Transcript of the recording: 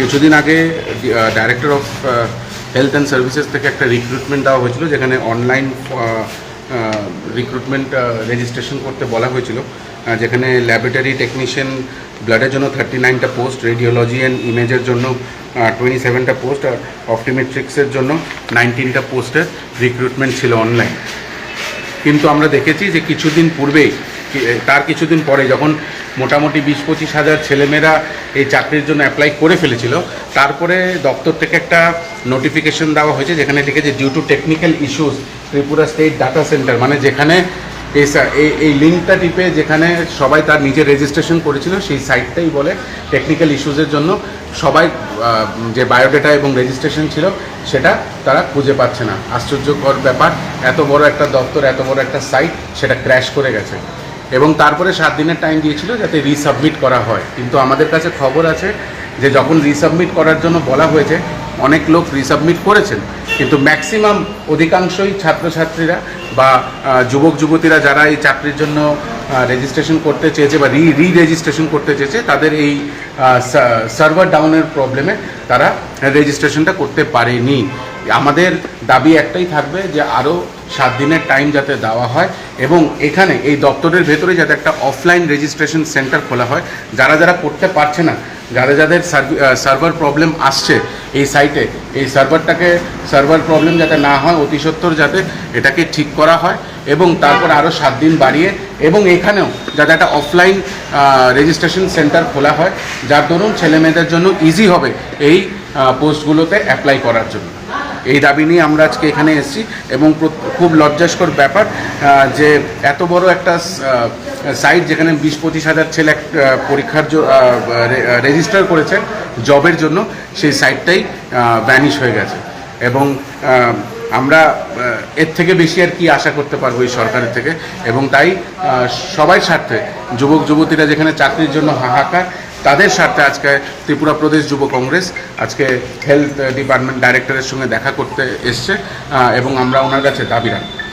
কিছুদিন আগে director of health and services থেকে একটা রিক্রুটমেন্ট দেওয়া হয়েছিল, যেখানে অনলাইন রিক্রুটমেন্ট রেজিস্ট্রেশন করতে বলা হয়েছিল যেখানে ল্যাবরেটরি টেকনিশিয়ান ব্লাডের জন্য থার্টি নাইনটা পোস্ট রেডিওলজি অ্যান্ড ইমেজের জন্য টোয়েন্টি সেভেনটা পোস্ট আর অপটিমেট্রিক্সের জন্য নাইনটিনটা পোস্টের রিক্রুটমেন্ট ছিল অনলাইন কিন্তু আমরা দেখেছি যে কিছুদিন পূর্বেই তার কিছুদিন পরে যখন মোটামুটি বিশ পঁচিশ হাজার ছেলেমেয়েরা এই চাকরির জন্য অ্যাপ্লাই করে ফেলেছিল। তারপরে দপ্তর থেকে একটা নোটিফিকেশন দেওয়া হয়েছে, যেখানে লিখেছে due to technical issues Tripura state data centre মানে যেখানে এই এই এই লিঙ্কটা টিপে যেখানে সবাই তার নিজের রেজিস্ট্রেশন করেছিল, সেই সাইটটাই বলে টেকনিক্যাল ইস্যুসের জন্য সবাই যে বায়োডেটা এবং রেজিস্ট্রেশন ছিল, সেটা তারা খুঁজে পাচ্ছে না। আশ্চর্যকর ব্যাপার, এত বড় একটা দপ্তর, এত বড় একটা সাইট সেটা ক্র্যাশ করে গেছে। এবং তারপরে সাত দিনের টাইম দিয়েছিল যাতে রিসাবমিট করা হয়। কিন্তু আমাদের কাছে খবর আছে যে যখন রিসাবমিট করার জন্য বলা হয়েছে, অনেক লোক রিসাবমিট করেছেন, কিন্তু ম্যাক্সিমাম অধিকাংশই ছাত্রছাত্রীরা বা যুবক যুবতীরা যারা এই চাকরির জন্য রেজিস্ট্রেশন করতে চেয়েছে বা রি রি রেজিস্ট্রেশন করতে চেয়েছে, তাদের এই সার্ভার ডাউনের প্রবলেমে তারা রেজিস্ট্রেশনটা করতে পারেনি। আমাদের দাবি একটাই থাকবে যে আরও সাত দিনের টাইম যাতে দেওয়া হয় এবং এখানে এই দপ্তরের ভেতরে যাতে একটা অফলাইন রেজিস্ট্রেশন সেন্টার খোলা হয়, যারা যারা করতে পারছে না, যারা যাদের সার্ভার প্রবলেম আসছে এই সাইটে এই সার্ভারটাকে সার্ভার প্রবলেম যাতে না হয়, অতি সত্বর যাতে এটাকে ঠিক করা হয় এবং তারপর আরও সাত দিন বাড়িয়ে এবং এখানেও যাতে একটা অফলাইন রেজিস্ট্রেশন সেন্টার খোলা হয়, যার দরুন ছেলেমেয়েদের জন্য ইজি হবে এই পোস্টগুলোতে অ্যাপ্লাই করার জন্য। এই দাবি নিয়ে আমরা আজকে এখানে এসেছি এবং খুব লজ্জাস্কর ব্যাপার যে এত বড় একটা সাইট যেখানে বিশ পঁচিশ হাজার ছেলে পরীক্ষার রেজিস্টার করেছে জবের জন্য, সেই সাইটটাই ভ্যানিশ হয়ে গেছে। এবং আমরা এর থেকে বেশি আর কি আশা করতে পারব এই সরকারের থেকে। এবং তাই সবাই স্বার্থে যুবক যুবতীরা যেখানে চাকরির জন্য হাহাকার তাদের স্বার্থে আজকে ত্রিপুরা প্রদেশ যুব কংগ্রেস আজকে হেলথ ডিপার্টমেন্ট ডাইরেক্টরের সঙ্গে দেখা করতে এসছে এবং আমরা ওনার কাছে দাবি রাখব।